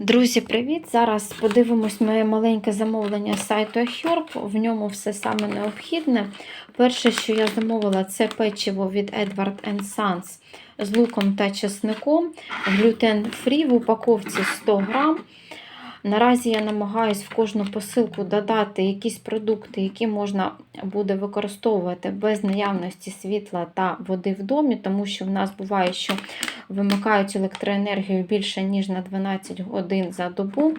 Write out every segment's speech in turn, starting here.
Друзі, привіт! Зараз подивимось моє маленьке замовлення сайту Herb. В ньому все саме необхідне. Перше, що я замовила, це печиво від Edward Sons з луком та чесником. Глютен фрі в упаковці 100 грам. Наразі я намагаюсь в кожну посилку додати якісь продукти, які можна буде використовувати без наявності світла та води в домі, тому що в нас буває, що вимикають електроенергію більше, ніж на 12 годин за добу.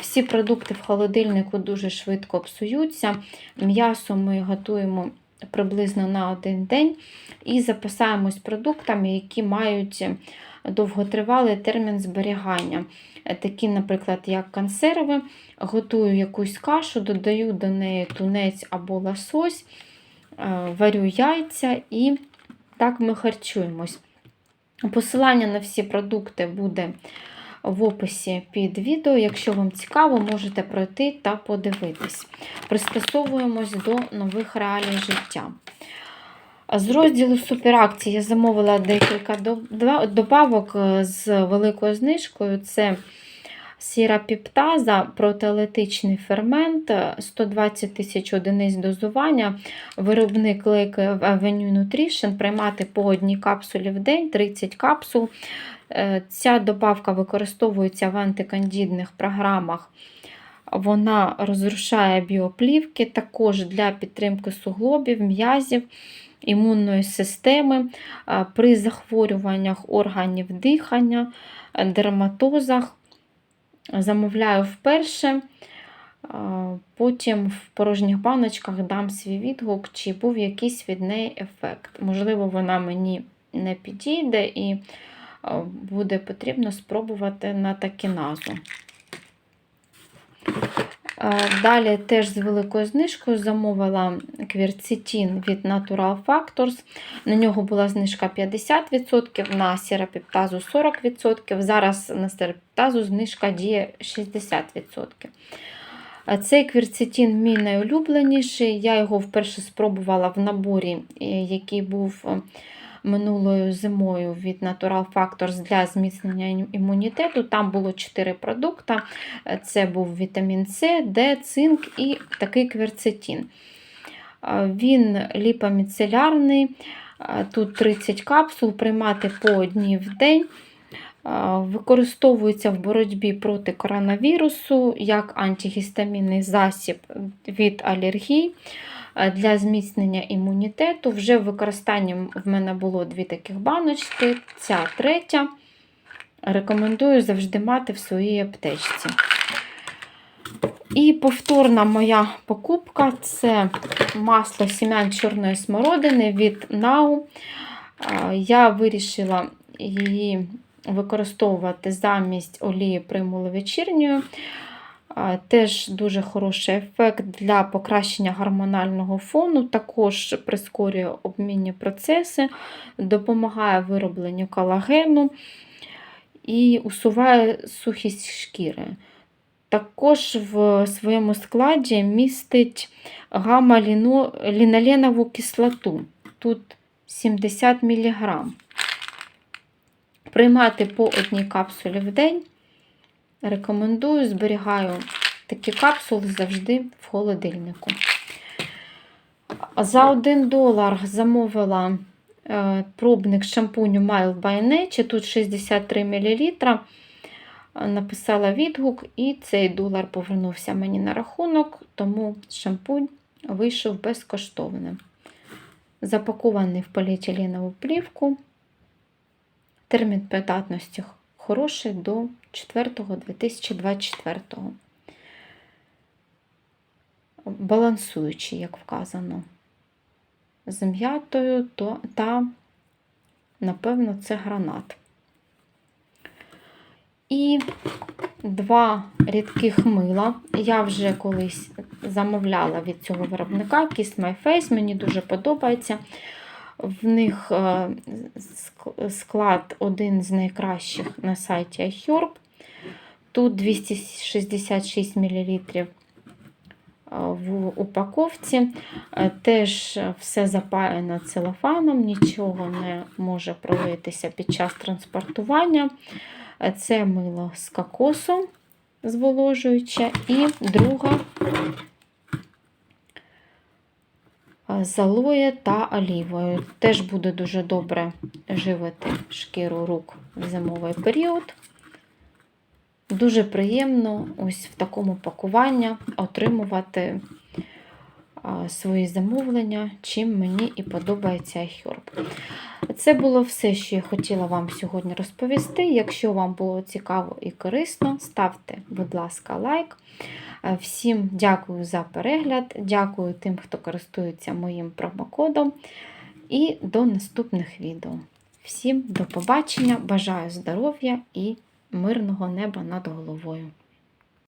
Всі продукти в холодильнику дуже швидко псуються. М'ясо ми готуємо приблизно на один день і запасаємось продуктами, які мають довготривалий термін зберігання. Такі, наприклад, як консерви, готую якусь кашу, додаю до неї тунець або лосось, варю яйця і так ми харчуємось. Посилання на всі продукти буде в описі під відео. Якщо вам цікаво, можете пройти та подивитись. Пристосовуємось до нових реалій життя. З розділу суперакції я замовила декілька добавок з великою знижкою. Це сірапіптаза, протеолітичний фермент, 120 тисяч одиниць дозування, виробник лейки Avenue Nutrition, приймати по одній капсулі в день, 30 капсул. Ця добавка використовується в антикандідних програмах. Вона розрушає біоплівки, також для підтримки суглобів, м'язів, імунної системи, при захворюваннях органів дихання, дерматозах. Замовляю вперше, потім в порожніх баночках дам свій відгук, чи був якийсь від неї ефект. Можливо, вона мені не підійде і буде потрібно спробувати на такіназу. Далі теж з великою знижкою замовила квірцетін від Natural Factors. На нього була знижка 50%, на сірапіптазу 40%. Зараз на сірапіптазу знижка діє 60%. Цей квірцетін мій найулюбленіший. Я його вперше спробувала в наборі, який був минулою зимою від Natural Factors для зміцнення імунітету. Там було 4 продукти: це був вітамін С, Д, цинк і такий кверцетін. Він ліпоміцелярний, тут 30 капсул, приймати по одній в день. Використовується в боротьбі проти коронавірусу як антигістамінний засіб від алергії для зміцнення імунітету. Вже в використанні в мене було дві таких баночки, ця третя. Рекомендую завжди мати в своїй аптечці. І повторна моя покупка це масло сім'ян чорної смородини від Нау. Я вирішила її використовувати замість олії примули вечірньої. Теж дуже хороший ефект для покращення гормонального фону, також прискорює обмінні процеси, допомагає виробленню колагену і усуває сухість шкіри. Також в своєму складі містить гамма-ліноленову кислоту. Тут 70 мг. Приймати по одній капсулі в день. Рекомендую, зберігаю такі капсули завжди в холодильнику. За 1 долар замовила е, пробник шампуню Mild by Nature, тут 63 мл. Написала відгук, і цей долар повернувся мені на рахунок, тому шампунь вийшов безкоштовним. Запакований в поліетиленову плівку. Термін придатності хороший до 4.2024. Балансуючий, як вказано, з м'ятою та, напевно, це гранат. І два рідких мила. Я вже колись замовляла від цього виробника Kiss My Face, мені дуже подобається. В них е, склад один з найкращих на сайті iHerb. Тут 266 мл в упаковці. Е, теж все запаяно целофаном, нічого не може пролитися під час транспортування. Е, Це мило з кокосом зволожуюче, і друга е, з алоє та олівою. Теж буде дуже добре живити шкіру рук в зимовий період. Дуже приємно ось в такому пакуванні отримувати свої замовлення, чим мені і подобається iHerb. Це було все, що я хотіла вам сьогодні розповісти. Якщо вам було цікаво і корисно, ставте, будь ласка, лайк. Е, Всім дякую за перегляд, дякую тим, хто користується моїм промокодом. І до наступних відео. Всім до побачення, бажаю здоров'я і мирного неба над головою.